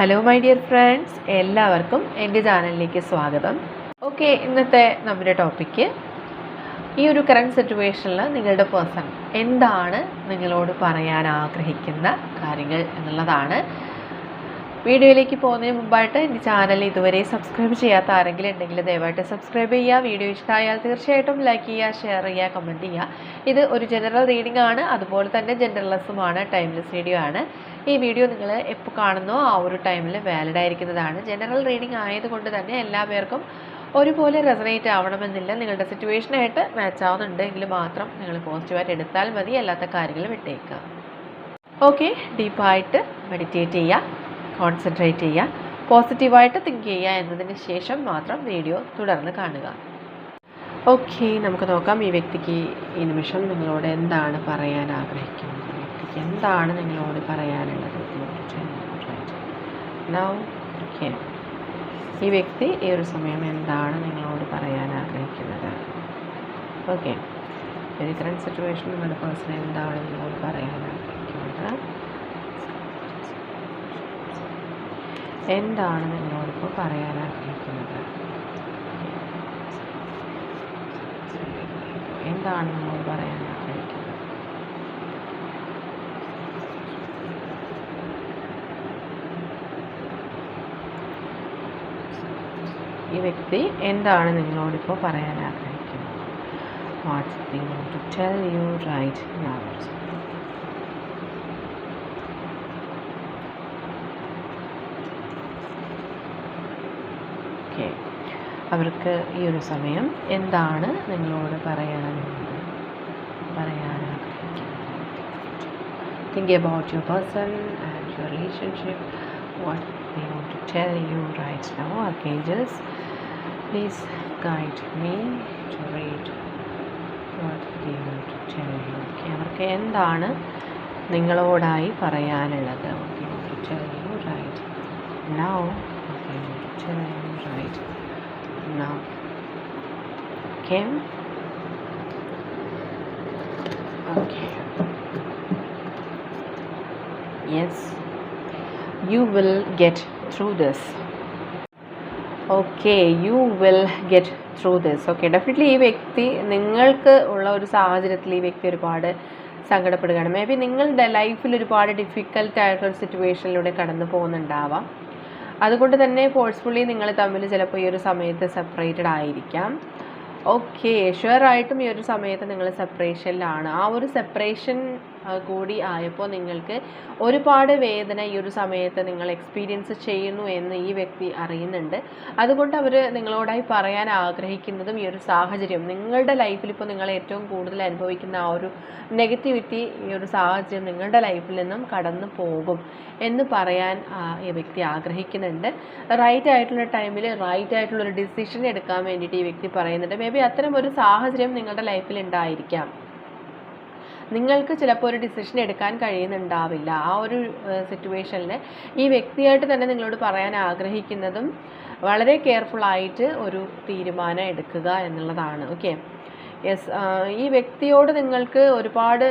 Hello my dear friends എല്ലാവർക്കും എന്റെ ചാനലിലേക്ക് സ്വാഗതം. ഓക്കെ ഇന്നത്തെ നമ്മുടെ ടോപ്പിക്ക് ഈ ഒരു കറണ്ട് സിറ്റുവേഷനിൽ നിങ്ങളുടെ പേഴ്സൺ എന്താണ് നിങ്ങളോട് പറയാൻ ആഗ്രഹിക്കുന്ന കാര്യങ്ങൾ എന്നുള്ളതാണ്. വീഡിയോയിലേക്ക് പോകുന്നതിന് മുമ്പായിട്ട് എന്റെ ചാനൽ ഇതുവരെ സബ്സ്ക്രൈബ് ചെയ്യാത്ത ആരെങ്കിലും ഉണ്ടെങ്കിൽ ദയവായിട്ട് സബ്സ്ക്രൈബ് ചെയ്യുക. വീഡിയോ ഇഷ്ടമായാൽ തീർച്ചയായിട്ടും ലൈക്ക് ചെയ്യുക ഷെയർ ചെയ്യുക കമന്റ് ചെയ്യുക. ഇത് ഒരു ജനറൽ റീഡിംഗ് ആണ്. അതുപോലെ തന്നെ ജനറലസുമാണ് ടൈംലെസ് വീഡിയോ ആണ്. ഈ വീഡിയോ നിങ്ങൾ എപ്പോൾ കാണുന്നോ ആ ഒരു ടൈമിൽ വാലിഡ് ആയിരിക്കുന്നതാണ്. ജനറൽ റീഡിംഗ് ആയതുകൊണ്ട് തന്നെ എല്ലാ പേർക്കും ഒരുപോലെ റെസനേറ്റ് ആവണമെന്നില്ല. നിങ്ങളുടെ സിറ്റുവേഷനായിട്ട് മാച്ച് ആവുന്നുണ്ടെങ്കിൽ മാത്രം നിങ്ങൾ പോസിറ്റീവായിട്ട് എടുത്താൽ മതി. അല്ലാത്ത കാര്യങ്ങൾ വിട്ടേക്കുക. ഓക്കെ ഡീപ്പായിട്ട് മെഡിറ്റേറ്റ് ചെയ്യുക. കോൺസെൻട്രേറ്റ് ചെയ്യുക. പോസിറ്റീവായിട്ട് തിങ്ക് ചെയ്യുക എന്നതിന് ശേഷം മാത്രം വീഡിയോ തുടർന്ന് കാണുക. ഓക്കെ നമുക്ക് നോക്കാം ഈ വ്യക്തിക്ക് ഈ നിമിഷം നിങ്ങളോട് എന്താണ് പറയാൻ ആഗ്രഹിക്കുന്നത്? വ്യക്തിക്ക് എന്താണ് നിങ്ങളോട് പറയാനുള്ളത്? നൗ ഈ വ്യക്തി ഈ ഒരു സമയം എന്താണ് നിങ്ങളോട് പറയാൻ ആഗ്രഹിക്കുന്നത്? ഓക്കെ ഒരു കറണ്ട് സിറ്റുവേഷൻ നിങ്ങളുടെ പേഴ്സൺ എന്താണ് നിങ്ങളോട് പറയാൻ ആഗ്രഹിക്കുന്നത് എന്താണ് നിങ്ങളോടിപ്പോൾ പറയാൻ ആഗ്രഹിക്കുന്നത് എന്താണ് നിങ്ങളോട് പറയാൻ ആഗ്രഹിക്കുന്നത് ഈ വ്യക്തി എന്താണ് നിങ്ങളോടിപ്പോൾ പറയാൻ ആഗ്രഹിക്കുന്നത് what's the to tell you right now okay. അവർക്ക് ഈ ഒരു സമയം എന്താണ് നിങ്ങളോട് പറയാനുള്ളത് പറയാൻ ആഗ്രഹിക്കുന്നത് think about your person and your relationship what they want to tell you right now cages please guide me to read what they want to tell you okay അവർക്ക് എന്താണ് നിങ്ങളോടായി പറയാനുള്ളത്? Okay tell you right now okay tell you right now. Okay. Okay. Yes, you will get through this. Okay you will get through this okay definitely ഈ വ്യക്തി നിങ്ങൾക്ക് ഉള്ള ഒരു സാഹചര്യത്തിൽ ഈ വ്യക്തി ഒരുപാട് സങ്കടപ്പെടുകയാണ് മേ ബി നിങ്ങളുടെ ലൈഫിൽ ഒരുപാട് ഡിഫിക്കൽട്ട് ആയിട്ടുള്ള ഒരു സിറ്റുവേഷനിലൂടെ കടന്നു പോകുന്നുണ്ടാവാം അതുകൊണ്ട് തന്നെ ഫോഴ്സ്ഫുള്ളി നിങ്ങൾ തമ്മിൽ ചിലപ്പോൾ ഈ ഒരു സമയത്ത് സെപ്പറേറ്റഡ് ആയിരിക്കാം. ഓക്കെ ഷുവറായിട്ടും ഈ ഒരു സമയത്ത് നിങ്ങൾ സെപ്പറേഷനിലാണ് ആ ഒരു സെപ്പറേഷൻ കൂടി ആയപ്പോൾ നിങ്ങൾക്ക് ഒരുപാട് വേദന ഈ ഒരു സമയത്ത് നിങ്ങൾ എക്സ്പീരിയൻസ് ചെയ്യുന്നു എന്ന് ഈ വ്യക്തി അറിയുന്നുണ്ട്. അതുകൊണ്ട് അവർ നിങ്ങളോടായി പറയാൻ ആഗ്രഹിക്കുന്നതും ഈ ഒരു സാഹചര്യം. നിങ്ങളുടെ ലൈഫിൽ ഇപ്പോൾ നിങ്ങൾ ഏറ്റവും കൂടുതൽ അനുഭവിക്കുന്ന ആ ഒരു നെഗറ്റിവിറ്റി ഈ ഒരു സാഹചര്യം നിങ്ങളുടെ ലൈഫിൽ നിന്നും കടന്നു പോകും എന്ന് പറയാൻ ഈ വ്യക്തി ആഗ്രഹിക്കുന്നുണ്ട്. റൈറ്റ് ആയിട്ടുള്ള ടൈമിൽ റൈറ്റ് ആയിട്ടുള്ള ഒരു ഡിസിഷൻ എടുക്കാൻ വേണ്ടിയിട്ട് ഈ വ്യക്തി പറയുന്നുണ്ട്. മേ ബി അത്തരം ഒരു സാഹചര്യം നിങ്ങളുടെ ലൈഫിൽ ഉണ്ടായിരിക്കാം. നിങ്ങൾക്ക് ചിലപ്പോൾ ഒരു ഡിസിഷൻ എടുക്കാൻ കഴിയുന്നുണ്ടാവില്ല. ആ ഒരു സിറ്റുവേഷനിൽ ഈ വ്യക്തിയായിട്ട് തന്നെ നിങ്ങളോട് പറയാൻ ആഗ്രഹിക്കുന്നതും വളരെ കെയർഫുൾ ആയിട്ട് ഒരു തീരുമാനം എടുക്കുക എന്നുള്ളതാണ്. ഓക്കെ യെസ് ഈ വ്യക്തിയോട് നിങ്ങൾക്ക് ഒരുപാട്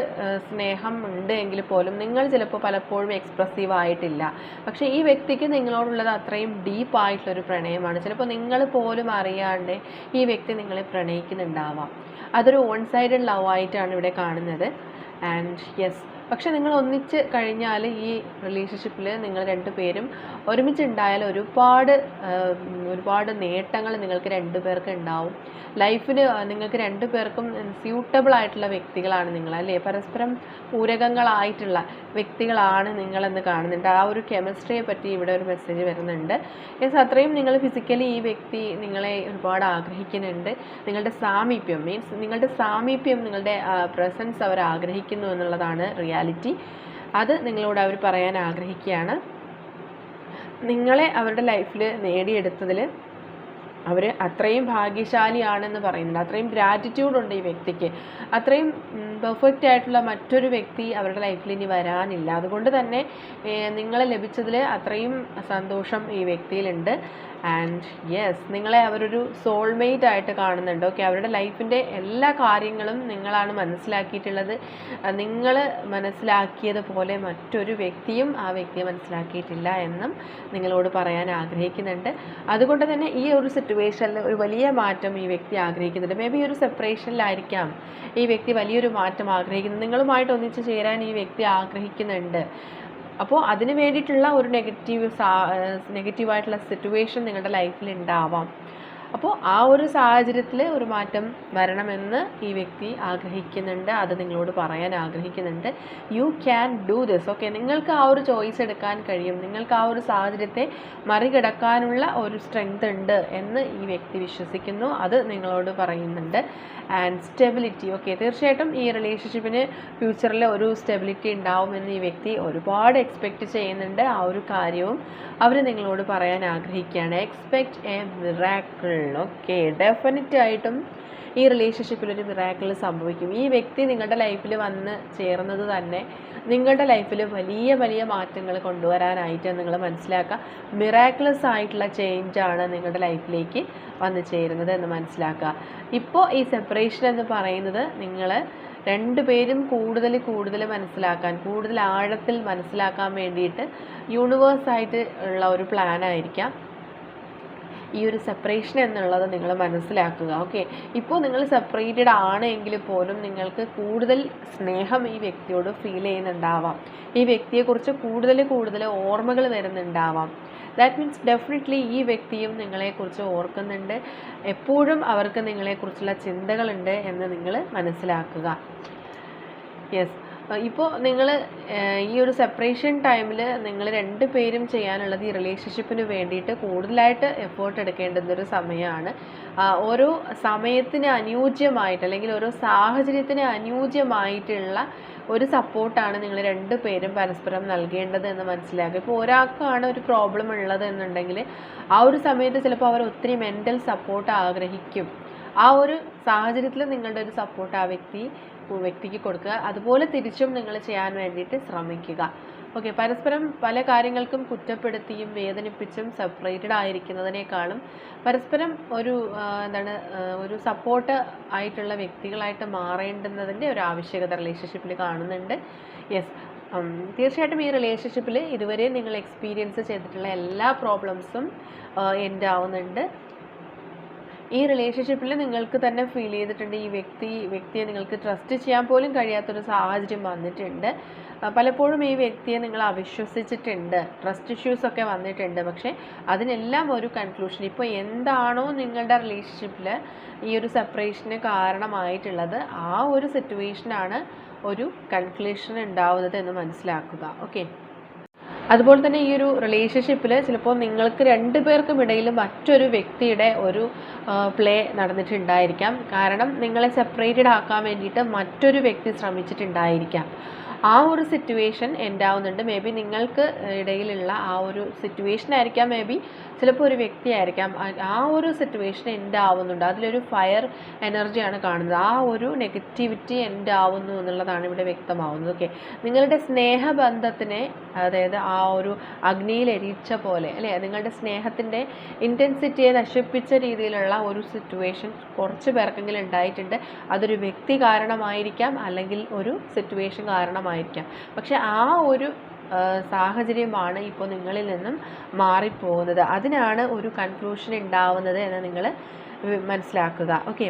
സ്നേഹം ഉണ്ട് എങ്കിൽ പോലും നിങ്ങൾ ചിലപ്പോൾ പലപ്പോഴും എക്സ്പ്രസീവ് ആയിട്ടില്ല. പക്ഷെ ഈ വ്യക്തിക്ക് നിങ്ങളോടുള്ളത് അത്രയും ഡീപ്പ് ഡീപ്പായിട്ടുള്ളൊരു പ്രണയമാണ്. ചിലപ്പോൾ നിങ്ങൾ പോലും അറിയാണ്ട് ഈ വ്യക്തി നിങ്ങളെ പ്രണയിക്കുന്നുണ്ടാവാം. അതൊരു വൺ സൈഡഡ് ലവ് ആയിട്ടാണ് ഇവിടെ കാണുന്നത്. ആൻഡ് യെസ് പക്ഷെ നിങ്ങൾ ഒന്നിച്ച് കഴിഞ്ഞാൽ ഈ റിലേഷൻഷിപ്പിൽ നിങ്ങൾ രണ്ടുപേരും ഒരുമിച്ചുണ്ടായാൽ ഒരുപാട് ഒരുപാട് നേട്ടങ്ങൾ നിങ്ങൾക്ക് രണ്ടുപേർക്കും ഉണ്ടാവും. ലൈഫിന് നിങ്ങൾക്ക് രണ്ടുപേർക്കും സ്യൂട്ടബിൾ ആയിട്ടുള്ള വ്യക്തികളാണ് നിങ്ങൾ അല്ലേ? പരസ്പരം പൂരകങ്ങളായിട്ടുള്ള വ്യക്തികളാണ് നിങ്ങളെന്ന് കാണുന്നുണ്ട്. ആ ഒരു കെമിസ്ട്രിയെ പറ്റി ഇവിടെ ഒരു മെസ്സേജ് വരുന്നുണ്ട്. യെസ് അത്രയും നിങ്ങൾ ഫിസിക്കലി ഈ വ്യക്തി നിങ്ങളെ ഒരുപാട് ആഗ്രഹിക്കുന്നുണ്ട്. നിങ്ങളുടെ സാമീപ്യം മീൻസ് നിങ്ങളുടെ സാമീപ്യം നിങ്ങളുടെ പ്രസൻസ് അവർ ആഗ്രഹിക്കുന്നു എന്നുള്ളതാണ് റിയാലിറ്റി അത് നിങ്ങളോട് അവർ പറയാൻ ആഗ്രഹിക്കുകയാണ്. നിങ്ങളെ അവരുടെ ലൈഫിൽ നേടിയെടുത്തതിൽ അവർ അത്രയും ഭാഗ്യശാലിയാണെന്ന് പറയുന്നുണ്ട്. അത്രയും ഗ്രാറ്റിറ്റ്യൂഡ് ഉണ്ട് ഈ വ്യക്തിക്ക്. അത്രയും പെർഫെക്റ്റ് ആയിട്ടുള്ള മറ്റൊരു വ്യക്തി അവരുടെ ലൈഫിൽ ഇനി വരാനില്ല. അതുകൊണ്ട് തന്നെ നിങ്ങളെ ലഭിച്ചതിൽ അത്രയും സന്തോഷം ഈ വ്യക്തിയിലുണ്ട്. ആൻഡ് യെസ് നിങ്ങളെ അവരൊരു സോൾമേറ്റ് ആയിട്ട് കാണുന്നുണ്ട്. ഓക്കെ അവരുടെ ലൈഫിന്റെ എല്ലാ കാര്യങ്ങളും നിങ്ങളാണ് മനസ്സിലാക്കിയിട്ടുള്ളത്. നിങ്ങൾ മനസ്സിലാക്കിയതുപോലെ മറ്റൊരു വ്യക്തിയും ആ വ്യക്തിയെ മനസ്സിലാക്കിയിട്ടില്ല എന്നും നിങ്ങളോട് പറയാൻ ആഗ്രഹിക്കുന്നുണ്ട്. അതുകൊണ്ട് തന്നെ ഈ ഒരു സിറ്റുവേഷനിൽ ഒരു വലിയ മാറ്റം ഈ വ്യക്തി ആഗ്രഹിക്കുന്നുണ്ട്. മേ ബി ഒരു സെപ്പറേഷനിലായിരിക്കാം ഈ വ്യക്തി വലിയൊരു മാറ്റം ആഗ്രഹിക്കുന്നത്. നിങ്ങളുമായിട്ട് ഒന്നിച്ച് ചേരാൻ ഈ വ്യക്തി ആഗ്രഹിക്കുന്നുണ്ട്. അപ്പോൾ അതിന് വേണ്ടിയിട്ടുള്ള ഒരു നെഗറ്റീവ് നെഗറ്റീവായിട്ടുള്ള സിറ്റുവേഷൻ നിങ്ങളുടെ ലൈഫിൽ ഉണ്ടാവാം. അപ്പോൾ ആ ഒരു സാഹചര്യത്തിൽ ഒരു മാറ്റം വരണമെന്ന് ഈ വ്യക്തി ആഗ്രഹിക്കുന്നുണ്ട്. അത് നിങ്ങളോട് പറയാൻ ആഗ്രഹിക്കുന്നുണ്ട്. You can do this okay നിങ്ങൾക്ക് ആ ഒരു ചോയ്സ് എടുക്കാൻ കഴിയും. നിങ്ങൾക്ക് ആ ഒരു സാഹചര്യത്തെ മറികടക്കാനുള്ള ഒരു സ്ട്രെങ്ത് ഉണ്ട് എന്ന് ഈ വ്യക്തി വിശ്വസിക്കുന്നു. അത് നിങ്ങളോട് പറയുന്നുണ്ട്. ആൻഡ് സ്റ്റെബിലിറ്റി ഓക്കെ തീർച്ചയായിട്ടും ഈ റിലേഷൻഷിപ്പിന് ഫ്യൂച്ചറിൽ ഒരു സ്റ്റെബിലിറ്റി ഉണ്ടാവുമെന്ന് ഈ വ്യക്തി ഒരുപാട് എക്സ്പെക്റ്റ് ചെയ്യുന്നുണ്ട്. ആ ഒരു കാര്യവും അവർ നിങ്ങളോട് പറയാൻ ആഗ്രഹിക്കുകയാണ്. Expect a miracle okay definite ആയിട്ടും ഈ റിലേഷൻഷിപ്പിൽ ഒരു മിറാക്കിൾ സംഭവിക്കും. ഈ വ്യക്തി നിങ്ങളുടെ ലൈഫിൽ വന്ന് ചേർന്നത് തന്നെ നിങ്ങളുടെ ലൈഫിൽ വലിയ വലിയ മാറ്റങ്ങൾ കൊണ്ടുവരാനായിട്ട് നിങ്ങൾ മനസ്സിലാക്കുക. മിറാക്കിളസ് ആയിട്ടുള്ള ചേഞ്ചാണ് നിങ്ങളുടെ ലൈഫിലേക്ക് വന്നു ചേരുന്നത് എന്ന് മനസ്സിലാക്കുക. ഇപ്പോൾ ഈ സെപ്പറേഷൻ എന്ന് പറയുന്നത് നിങ്ങൾ രണ്ടുപേരും കൂടുതൽ കൂടുതൽ മനസ്സിലാക്കാൻ കൂടുതൽ ആഴത്തിൽ മനസ്സിലാക്കാൻ വേണ്ടിയിട്ട് യൂണിവേഴ്സായിട്ട് ഉള്ള ഒരു പ്ലാൻ ആയിരിക്കാം. ഈ ഒരു സെപ്പറേഷൻ എന്നുള്ളത് നിങ്ങൾ മനസ്സിലാക്കുക. ഓക്കെ ഇപ്പോൾ നിങ്ങൾ സെപ്പറേറ്റഡ് ആണ് ആണെങ്കിൽ പോലും നിങ്ങൾക്ക് കൂടുതൽ സ്നേഹം ഈ വ്യക്തിയോട് ഫീൽ ചെയ്യുന്നുണ്ടാവാം. ഈ വ്യക്തിയെക്കുറിച്ച് കൂടുതൽ കൂടുതൽ ഓർമ്മകൾ വരുന്നുണ്ടാവാം. ദാറ്റ് മീൻസ് ഡെഫിനറ്റ്ലി ഈ വ്യക്തിയും നിങ്ങളെക്കുറിച്ച് ഓർക്കുന്നുണ്ട്. എപ്പോഴും അവർക്ക് നിങ്ങളെക്കുറിച്ചുള്ള ചിന്തകളുണ്ട് എന്ന് നിങ്ങൾ മനസ്സിലാക്കുക. യെസ് ഇപ്പോൾ നിങ്ങൾ ഈ ഒരു സെപ്പറേഷൻ ടൈമിൽ നിങ്ങൾ രണ്ട് പേരും ചെയ്യാനുള്ളത് ഈ റിലേഷൻഷിപ്പിന് വേണ്ടിയിട്ട് കൂടുതലായിട്ട് എഫേർട്ട് എടുക്കേണ്ടുന്ന ഒരു സമയമാണ് ഓരോ സമയത്തിന് അനുയോജ്യമായിട്ട് അല്ലെങ്കിൽ ഓരോ സാഹചര്യത്തിന് അനുയോജ്യമായിട്ടുള്ള ഒരു സപ്പോർട്ടാണ് നിങ്ങൾ രണ്ട് പേരും പരസ്പരം നൽകേണ്ടത് എന്ന് മനസ്സിലാക്കുക. ഇപ്പോൾ ഒരാൾക്കാണ് ഒരു പ്രോബ്ലം ഉള്ളത് എന്നുണ്ടെങ്കിൽ ആ ഒരു സമയത്ത് ചിലപ്പോൾ അവർ ഒത്തിരി മെന്റൽ സപ്പോർട്ട് ആഗ്രഹിക്കും. ആ ഒരു സാഹചര്യത്തിൽ നിങ്ങളുടെ ഒരു സപ്പോർട്ട് ആ വ്യക്തി വ്യക്തിക്ക് കൊടുക്കുക. അതുപോലെ തിരിച്ചും നിങ്ങൾ ചെയ്യാൻ വേണ്ടിയിട്ട് ശ്രമിക്കുക. ഓക്കെ പരസ്പരം പല കാര്യങ്ങൾക്കും കുറ്റപ്പെടുത്തിയും വേദനിപ്പിച്ചും സെപ്പറേറ്റഡ് ആയിരിക്കുന്നതിനേക്കാളും പരസ്പരം ഒരു എന്താണ് ഒരു സപ്പോർട്ട് ആയിട്ടുള്ള വ്യക്തികളായിട്ട് മാറേണ്ടുന്നതിന്റെ ഒരു ആവശ്യകത റിലേഷൻഷിപ്പിൽ കാണുന്നുണ്ട്. യെസ് തീർച്ചയായിട്ടും ഈ റിലേഷൻഷിപ്പിൽ ഇതുവരെ നിങ്ങൾ എക്സ്പീരിയൻസ് ചെയ്തിട്ടുള്ള എല്ലാ പ്രോബ്ലംസും എൻഡ് ആവുന്നുണ്ട്. ഈ റിലേഷൻഷിപ്പിൽ നിങ്ങൾക്ക് തന്നെ ഫീൽ ചെയ്തിട്ടുണ്ട്. ഈ വ്യക്തി വ്യക്തിയെ നിങ്ങൾക്ക് ട്രസ്റ്റ് ചെയ്യാൻ പോലും കഴിയാത്തൊരു സാഹചര്യം വന്നിട്ടുണ്ട്. പലപ്പോഴും ഈ വ്യക്തിയെ നിങ്ങൾ അവിശ്വസിച്ചിട്ടുണ്ട്. ട്രസ്റ്റ് ഇഷ്യൂസ് ഒക്കെ വന്നിട്ടുണ്ട്. പക്ഷേ അതിനെല്ലാം ഒരു കൺക്ലൂഷൻ ഇപ്പോൾ എന്താണോ നിങ്ങളുടെ റിലേഷൻഷിപ്പിൽ ഈ ഒരു സെപ്പറേഷന് കാരണമായിട്ടുള്ളത് ആ ഒരു സിറ്റുവേഷനാണ് ഒരു കൺക്ലൂഷൻ ഉണ്ടാവുന്നത് എന്ന് മനസ്സിലാക്കുക. ഓക്കെ അതുപോലെ തന്നെ ഈ ഒരു റിലേഷൻഷിപ്പിൽ ചിലപ്പോൾ നിങ്ങൾക്ക് രണ്ട് പേർക്കും ഇടയിൽ മറ്റൊരു വ്യക്തിയുടെ ഒരു പ്ലേ നടന്നിട്ടുണ്ടായിരിക്കാം. കാരണം നിങ്ങളെ സെപ്പറേറ്റഡ് ആക്കാൻ വേണ്ടിയിട്ട് മറ്റൊരു വ്യക്തി ശ്രമിച്ചിട്ടുണ്ടായിരിക്കാം. ആ ഒരു സിറ്റുവേഷൻ എൻഡ് ആവുന്നുണ്ട് മേ ബി നിങ്ങൾക്ക് ഇടയിലുള്ള ആ ഒരു സിറ്റുവേഷൻ ആയിരിക്കാം. മേ ബി ചിലപ്പോൾ ഒരു വ്യക്തിയായിരിക്കാം ആ- ഒരു സിറ്റുവേഷൻ എൻഡ് ആവുന്നുണ്ട് അതിലൊരു ഫയർ എനർജിയാണ് കാണുന്നത്. ആ ഒരു നെഗറ്റിവിറ്റി ആവുന്നു എന്നുള്ളതാണ് ഇവിടെ വ്യക്തമാവുന്നത്. ഓക്കെ നിങ്ങളുടെ സ്നേഹബന്ധത്തിനെ അതായത് ആ ഒരു അഗ്നിയിൽ എരിച്ച പോലെ അല്ലേ? നിങ്ങളുടെ സ്നേഹത്തിന്റെ ഇന്റൻസിറ്റിയെ നശിപ്പിച്ച രീതിയിലുള്ള ഒരു സിറ്റുവേഷൻ കുറച്ച് പേർക്കെങ്കിലും ഉണ്ടായിട്ടുണ്ട്. അതൊരു വ്യക്തി കാരണമായിരിക്കാം അല്ലെങ്കിൽ ഒരു സിറ്റുവേഷൻ കാരണമായിരിക്കാം പക്ഷെ ആ ഒരു സാഹചര്യമാണ് ഇപ്പോൾ നിങ്ങളിൽ നിന്നും മാറിപ്പോകുന്നത്. അതിനാണ് ഒരു കൺക്ലൂഷൻ ഉണ്ടാവുന്നത് എന്ന് നിങ്ങൾ മനസ്സിലാക്കുക. ഓക്കെ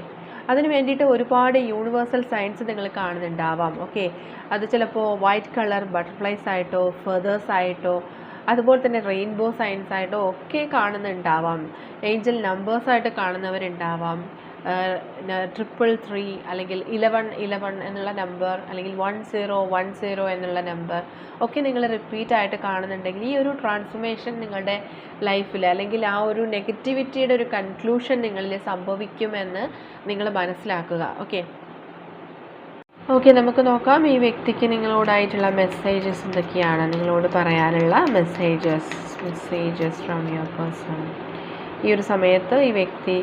അതിന് വേണ്ടിയിട്ട് ഒരുപാട് യൂണിവേഴ്സൽ സയൻസ് നിങ്ങൾ കാണുന്നുണ്ടാവാം. ഓക്കെ അത് ചിലപ്പോൾ വൈറ്റ് കളർ ബട്ടർഫ്ലൈസ് ആയിട്ടോ ഫെതേഴ്സ് ആയിട്ടോ അതുപോലെ തന്നെ റെയിൻബോ സയൻസ് ആയിട്ടോ ഒക്കെ കാണുന്നുണ്ടാവാം. ഏഞ്ചൽ നമ്പേഴ്സായിട്ട് കാണുന്നവരുണ്ടാവാം. ട്രിപ്പിൾ ത്രീ അല്ലെങ്കിൽ ഇലവൺ ഇലവൺ എന്നുള്ള നമ്പർ അല്ലെങ്കിൽ വൺ സീറോ വൺ സീറോ എന്നുള്ള നമ്പർ ഒക്കെ നിങ്ങൾ റിപ്പീറ്റ് ആയിട്ട് കാണുന്നുണ്ടെങ്കിൽ ഈ ഒരു ട്രാൻസ്ഫോർമേഷൻ നിങ്ങളുടെ ലൈഫിൽ അല്ലെങ്കിൽ ആ ഒരു നെഗറ്റിവിറ്റിയുടെ ഒരു കൺക്ലൂഷൻ നിങ്ങളിൽ സംഭവിക്കുമെന്ന് നിങ്ങൾ മനസ്സിലാക്കുക. ഓക്കെ ഓക്കെ നമുക്ക് നോക്കാം. ഈ വ്യക്തിക്ക് നിങ്ങളോടായിട്ടുള്ള മെസ്സേജസ് എന്തൊക്കെയാണ്? നിങ്ങളോട് പറയാനുള്ള messages messages from your person ഈ ഒരു സമയത്ത് ഈ വ്യക്തി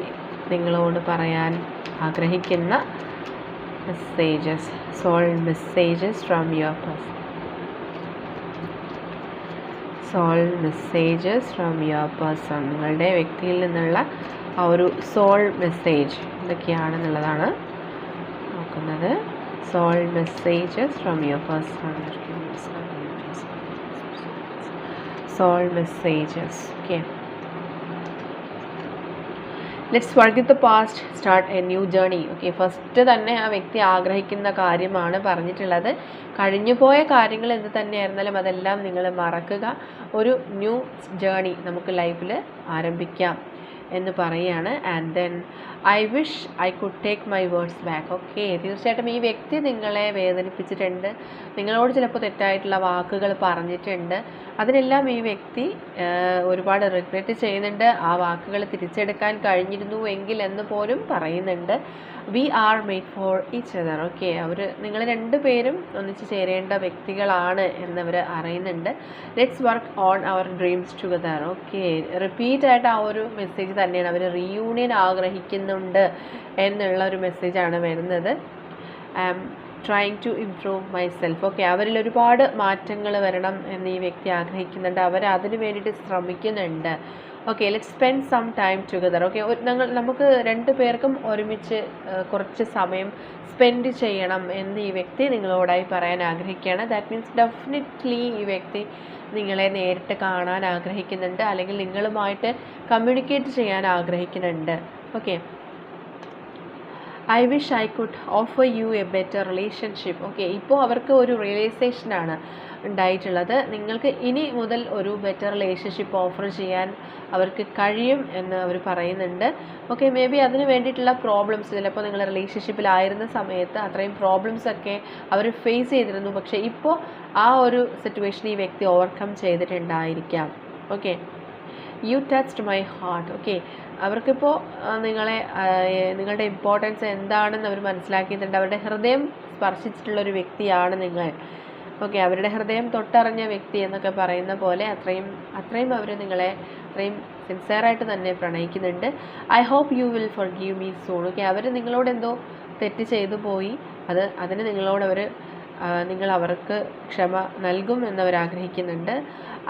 നിങ്ങളോട് പറയാൻ ആഗ്രഹിക്കുന്ന messages soul messages from your person soul messages from your person നിങ്ങളുടെ വ്യക്തിയിൽ നിന്നുള്ള ആ ഒരു സോൾ മെസ്സേജ് എന്തൊക്കെയാണെന്നുള്ളതാണ് നോക്കുന്നത്. Soul messages from your person soul messages okay let's work with past start a new journey okay first തന്നെ ആ വ്യക്തി ആഗ്രഹിക്കുന്ന കാര്യമാണ് പറഞ്ഞിട്ടുള്ളത്. കഴിഞ്ഞുപോയ കാര്യങ്ങൾ എന്ത് തന്നെയായിരുന്നാലും അതെല്ലാം നിങ്ങൾ മറക്കുക. ഒരു ന്യൂ ജേണി നമുക്ക് ലൈഫിൽ ആരംഭിക്കാം എന്ന് പറയുകയാണ്. And then I wish I could take my words back okay തീർച്ചയായിട്ടും ഈ വ്യക്തി നിങ്ങളെ വേദനിപ്പിച്ചിട്ടുണ്ട്. നിങ്ങളോട് ചിലപ്പോൾ തെറ്റായിട്ടുള്ള വാക്കുകൾ പറഞ്ഞിട്ടുണ്ട്. അതിനെല്ലാം ഈ വ്യക്തി ഒരുപാട് റിഗ്രറ്റ് ചെയ്യുന്നുണ്ട്. ആ വാക്കുകൾ തിരിച്ചെടുക്കാൻ കഴിഞ്ഞിരുന്നു എങ്കിൽ എന്ന് പോലും പറയുന്നുണ്ട്. We are made for each other okay അവർ നിങ്ങൾ രണ്ടുപേരും ഒന്നിച്ച് ചേരേണ്ട വ്യക്തികളാണ് എന്നവർ അറിയുന്നുണ്ട്. Let's work on our dreams together okay repeat ആയിട്ട് ആ ഒരു മെസ്സേജ് തന്നെയാണ്. അവർ റീയൂണിയൻ ആഗ്രഹിക്കുന്നുണ്ട് എന്നുള്ള ഒരു മെസ്സേജാണ് വരുന്നത്. I am trying to improve myself okay അവരിൽ ഒരുപാട് മാറ്റങ്ങൾ വരണം എന്ന് ഈ വ്യക്തി ആഗ്രഹിക്കുന്നുണ്ട്. അവർ അതിന് വേണ്ടിയിട്ട് ശ്രമിക്കുന്നുണ്ട്. Okay let spend some time together okay ഞങ്ങൾ നമുക്ക് രണ്ട് പേർക്കും ഒരുമിച്ച് കുറച്ച് സമയം സ്പെൻഡ് ചെയ്യണം എന്ന് ഈ വ്യക്തി നിങ്ങളോടായി പറയാൻ ആഗ്രഹിക്കുകയാണ്. ദാറ്റ് മീൻസ് ഡെഫിനറ്റ്ലി ഈ വ്യക്തി നിങ്ങളെ നേരിട്ട് കാണാൻ ആഗ്രഹിക്കുന്നുണ്ട്. അല്ലെങ്കിൽ നിങ്ങളുമായിട്ട് കമ്മ്യൂണിക്കേറ്റ് ചെയ്യാൻ ആഗ്രഹിക്കുന്നുണ്ട്. Okay I wish I could offer you a better relationship okay ഇപ്പോൾ അവർക്ക് ഒരു റിയലൈസേഷനാണ് ഉണ്ടായിട്ടുള്ളത്. നിങ്ങൾക്ക് ഇനി മുതൽ ഒരു ബെറ്റർ റിലേഷൻഷിപ്പ് ഓഫർ ചെയ്യാൻ അവർക്ക് കഴിയും എന്ന് അവർ പറയുന്നുണ്ട്. ഓക്കെ മേ ബി അതിന് വേണ്ടിയിട്ടുള്ള പ്രോബ്ലംസ് ചിലപ്പോൾ നിങ്ങൾ റിലേഷൻഷിപ്പിലായിരുന്ന സമയത്ത് അത്രയും പ്രോബ്ലംസ് ഒക്കെ അവർ ഫേസ് ചെയ്തിരുന്നു. പക്ഷേ ഇപ്പോൾ ആ ഒരു സിറ്റുവേഷൻ ഈ വ്യക്തി overcome ചെയ്തിട്ടുണ്ടായിരിക്കാം. Okay you touched my heart okay അവർക്കിപ്പോൾ നിങ്ങളെ നിങ്ങളുടെ ഇമ്പോർട്ടൻസ് എന്താണെന്ന് അവർ മനസ്സിലാക്കിയിട്ടുണ്ട്. അവരുടെ ഹൃദയം സ്പർശിച്ചിട്ടുള്ള ഒരു വ്യക്തിയാണ് നിങ്ങൾ. ഓക്കെ അവരുടെ ഹൃദയം തൊട്ടറിഞ്ഞ വ്യക്തി എന്നൊക്കെ പറയുന്ന പോലെ അത്രയും അത്രയും അവർ നിങ്ങളെ അത്രയും സിൻസിയറായിട്ട് തന്നെ പ്രണയിക്കുന്നുണ്ട്. I hope you will forgive me soon okay അവർ നിങ്ങളോട് എന്തോ തെറ്റ് ചെയ്തു പോയി. അത് അതിന് നിങ്ങളോട് അവർ നിങ്ങൾ അവർക്ക് ക്ഷമ നൽകും എന്നവർ ആഗ്രഹിക്കുന്നുണ്ട്.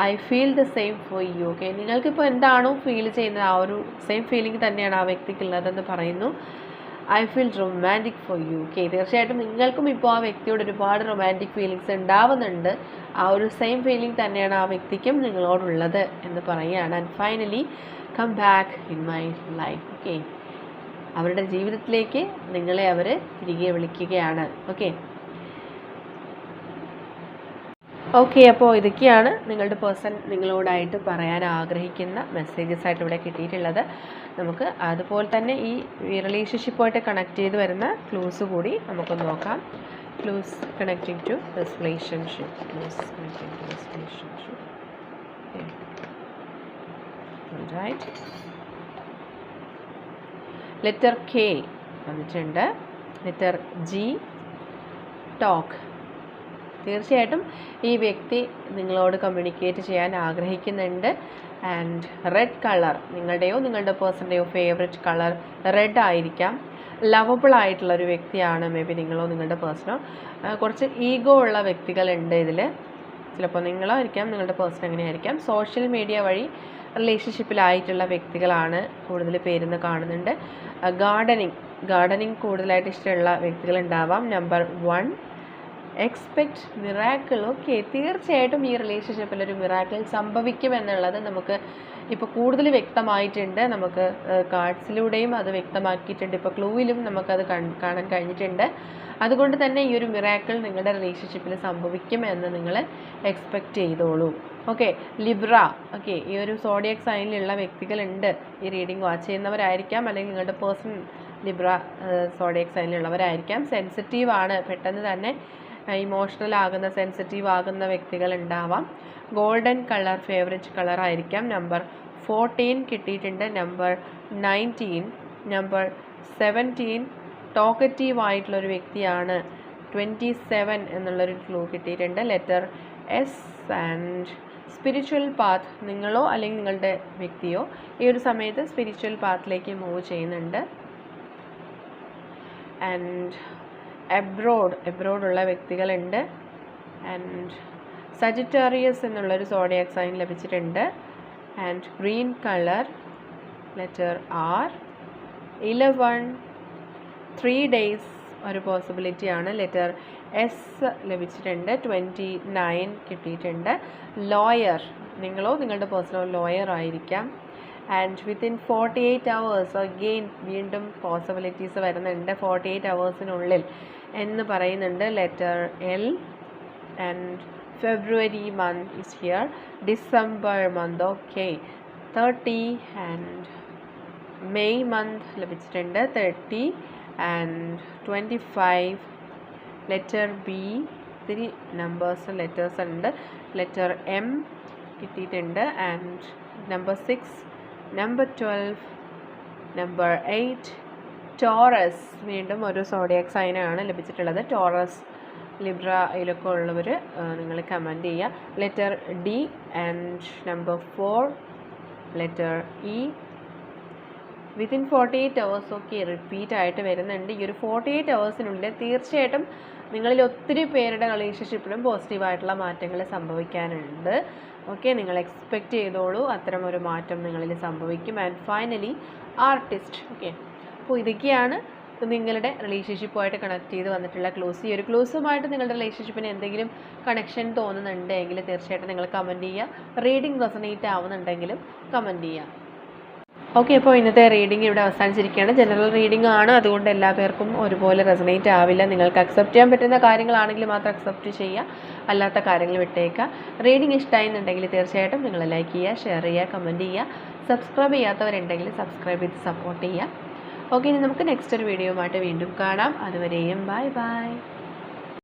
I feel the same for you okay നിങ്ങൾക്കിപ്പോൾ എന്താണോ ഫീൽ ചെയ്യുന്നത് ആ ഒരു സെയിം ഫീലിംഗ് തന്നെയാണ് ആ വ്യക്തിക്കുള്ളതെന്ന് പറയുന്നു. I feel romantic for you okay തീർച്ചയായിട്ടും നിങ്ങൾക്കും ഇപ്പോൾ ആ വ്യക്തിയോട് ഒരുപാട് റൊമാന്റിക് ഫീലിങ്സ് ഉണ്ടാവുന്നുണ്ട്. ആ ഒരു സെയിം ഫീലിംഗ് തന്നെയാണ് ആ വ്യക്തിക്കും നിങ്ങളോടുള്ളത് എന്ന് പറയുകയാണ്. And finally come back in my life okay അവരുടെ ജീവിതത്തിലേക്ക് നിങ്ങളെ അവർ തിരികെ വിളിക്കുകയാണ് ഓക്കെ ഓക്കെ അപ്പോൾ ഇതൊക്കെയാണ് നിങ്ങളുടെ പേഴ്സൺ നിങ്ങളോടായിട്ട് പറയാൻ ആഗ്രഹിക്കുന്ന മെസ്സേജസ് ആയിട്ട് ഇവിടെ കിട്ടിയിട്ടുള്ളത്. നമുക്ക് അതുപോലെ തന്നെ ഈ റിലേഷൻഷിപ്പുമായിട്ട് കണക്ട് ചെയ്ത് വരുന്ന ക്ലൂസ് കൂടി നമുക്ക് നോക്കാം. Clues connecting to this relationship clues connecting to this relationship letter K വന്നിട്ടുണ്ട്. ലെറ്റർ ജി ടോക്ക് തീർച്ചയായിട്ടും ഈ വ്യക്തി നിങ്ങളോട് കമ്മ്യൂണിക്കേറ്റ് ചെയ്യാൻ ആഗ്രഹിക്കുന്നുണ്ട്. ആൻഡ് റെഡ് കളർ നിങ്ങളുടെയോ നിങ്ങളുടെ പേഴ്സന്റെയോ ഫേവററ്റ് കളർ റെഡ് ആയിരിക്കാം. ലവബിൾ ആയിട്ടുള്ള ഒരു വ്യക്തിയാണ് മേ ബി നിങ്ങളോ നിങ്ങളുടെ പേഴ്സണോ കുറച്ച് ഈഗോ ഉള്ള വ്യക്തികളുണ്ട് ഇതിൽ ചിലപ്പോൾ നിങ്ങളോ ആയിരിക്കാം നിങ്ങളുടെ പേഴ്സൺ എങ്ങനെയായിരിക്കാം. സോഷ്യൽ മീഡിയ വഴി റിലേഷൻഷിപ്പിലായിട്ടുള്ള വ്യക്തികളാണ് കൂടുതൽ പേരെന്ന് കാണുന്നുണ്ട്. ഗാർഡനിങ് ഗാർഡനിങ് കൂടുതലായിട്ട് ഇഷ്ടമുള്ള വ്യക്തികളുണ്ടാവാം number one expect miracle okay തീർച്ചയായിട്ടും ഈ റിലേഷൻഷിപ്പിൽ ഒരു മിറാക്കിൾ സംഭവിക്കും എന്നുള്ളത് നമുക്ക് ഇപ്പോൾ കൂടുതൽ വ്യക്തമായിട്ടുണ്ട്. നമുക്ക് കാർഡ്സിലൂടെയും അത് വ്യക്തമാക്കിയിട്ടുണ്ട്. ഇപ്പോൾ ക്ലൂവിലും നമുക്കത് കാണാൻ കഴിഞ്ഞിട്ടുണ്ട്. അതുകൊണ്ട് തന്നെ ഈ ഒരു മിറാക്കിൾ നിങ്ങളുടെ റിലേഷൻഷിപ്പിൽ സംഭവിക്കും എന്ന് നിങ്ങൾ എക്സ്പെക്റ്റ് ചെയ്തോളൂ. ഓക്കെ ലിബ്ര ഓക്കെ ഈ ഒരു സോഡിയക് സൈനിലുള്ള വ്യക്തികളുണ്ട്. ഈ റീഡിംഗ് വാച്ച് ചെയ്യുന്നവരായിരിക്കാം. അല്ലെങ്കിൽ നിങ്ങളുടെ പേഴ്സൺ ലിബ്ര സോഡിയക് സൈനിലുള്ളവരായിരിക്കാം സെൻസിറ്റീവ് ആണ്. പെട്ടെന്ന് തന്നെ ഇമോഷണൽ ആകുന്ന സെൻസിറ്റീവ് ആകുന്ന വ്യക്തികൾ ഉണ്ടാവാം. ഗോൾഡൻ കളർ ഫേവറേറ്റ് കളർ ആയിരിക്കാം. നമ്പർ ഫോർട്ടീൻ കിട്ടിയിട്ടുണ്ട്. Number nineteen number seventeen talkative ആയിട്ടുള്ളൊരു വ്യക്തിയാണ്. ട്വന്റി സെവൻ എന്നുള്ളൊരു ക്ലൂ കിട്ടിയിട്ടുണ്ട്. Letter S and spiritual path നിങ്ങളോ അല്ലെങ്കിൽ നിങ്ങളുടെ വ്യക്തിയോ ഈ ഒരു സമയത്ത് സ്പിരിച്വൽ പാത്തിലേക്ക് മൂവ് ചെയ്യുന്നുണ്ട്. ആൻഡ് എബ്രോഡ് എബ്രോഡുള്ള വ്യക്തികളുണ്ട്. ആൻഡ് സജിറ്റേറിയസ് എന്നുള്ളൊരു സോഡിയാക് സൈൻ ലഭിച്ചിട്ടുണ്ട്. And green colour letter R eleven three days ഒരു പോസിബിലിറ്റിയാണ് ലെറ്റർ എസ് ലഭിച്ചിട്ടുണ്ട്. ട്വന്റി നയൻ കിട്ടിയിട്ടുണ്ട്. ലോയർ നിങ്ങളോ നിങ്ങളുടെ പേഴ്സണൽ ലോയർ ആയിരിക്കാം. And within forty eight hours again വീണ്ടും പോസിബിലിറ്റീസ് വരുന്നുണ്ട്. ഫോർട്ടി എയ്റ്റ് അവേഴ്സിനുള്ളിൽ എന്ന് പറയുന്നുണ്ട് letter L and February month is here December month okay thirty and May month ലഭിച്ചിട്ടുണ്ട്. Thirty and twenty five letter B ഒത്തിരി numbers letters ഉണ്ട്. Letter M കിട്ടിയിട്ടുണ്ട്. And number six number twelve number eight Taurus വീണ്ടും ഒരു zodiac സൈനാണ് ലഭിച്ചിട്ടുള്ളത്. Taurus Libra ലിബ്രയിലൊക്കെ ഉള്ളവർ നിങ്ങൾ comment ചെയ്യുക letter D and number four letter E within forty eight hours ഒക്കെ റിപ്പീറ്റ് ആയിട്ട് വരുന്നുണ്ട്. ഈ ഒരു ഫോർട്ടി എയ്റ്റ് അവേഴ്സിനുള്ളിൽ തീർച്ചയായിട്ടും നിങ്ങളിൽ ഒത്തിരി പേരുടെ റിലേഷൻഷിപ്പിലും പോസിറ്റീവായിട്ടുള്ള മാറ്റങ്ങൾ സംഭവിക്കാനുണ്ട്. ഓക്കെ നിങ്ങൾ എക്സ്പെക്റ്റ് ചെയ്തോളൂ അത്തരം ഒരു മാറ്റം നിങ്ങളിൽ സംഭവിക്കും. ആൻഡ് ഫൈനലി ആർട്ടിസ്റ്റ് ഓക്കെ അപ്പോൾ ഇതൊക്കെയാണ് നിങ്ങളുടെ റിലേഷൻഷിപ്പുമായിട്ട് കണക്ട് ചെയ്ത് വന്നിട്ടുള്ള ക്ലോസ് ഈ ഒരു ക്ലോസുമായിട്ട് നിങ്ങളുടെ റിലേഷൻഷിപ്പിന് എന്തെങ്കിലും കണക്ഷൻ തോന്നുന്നുണ്ടെങ്കിൽ തീർച്ചയായിട്ടും നിങ്ങൾ കമന്റ് ചെയ്യുക. റീഡിംഗ് റെസനേറ്റ് ആവുന്നുണ്ടെങ്കിലും കമന്റ് ചെയ്യുക. ഓക്കെ അപ്പോൾ ഇന്നത്തെ റീഡിംഗ് ഇവിടെ അവസാനിച്ചിരിക്കുകയാണ്. ജനറൽ റീഡിംഗ് ആണ്. അതുകൊണ്ട് എല്ലാ പേർക്കും ഒരുപോലെ റെസനേറ്റ് ആവില്ല. നിങ്ങൾക്ക് അക്സെപ്റ്റ് ചെയ്യാൻ പറ്റുന്ന കാര്യങ്ങളാണെങ്കിൽ മാത്രം അക്സെപ്റ്റ് ചെയ്യുക. അല്ലാത്ത കാര്യങ്ങൾ വിട്ടേക്കുക. റീഡിംഗ് ഇഷ്ടമായി എന്നുണ്ടെങ്കിൽ തീർച്ചയായിട്ടും നിങ്ങൾ ലൈക്ക് ചെയ്യുക ഷെയർ ചെയ്യുക കമന്റ് ചെയ്യുക. സബ്സ്ക്രൈബ് ചെയ്യാത്തവരുണ്ടെങ്കിൽ സബ്സ്ക്രൈബ് ചെയ്ത് സപ്പോർട്ട് ചെയ്യുക. ഓക്കെ ഇനി നമുക്ക് നെക്സ്റ്റ് ഒരു വീഡിയോയുമായിട്ട് വീണ്ടും കാണാം. അതുവരെയും ബൈ ബൈ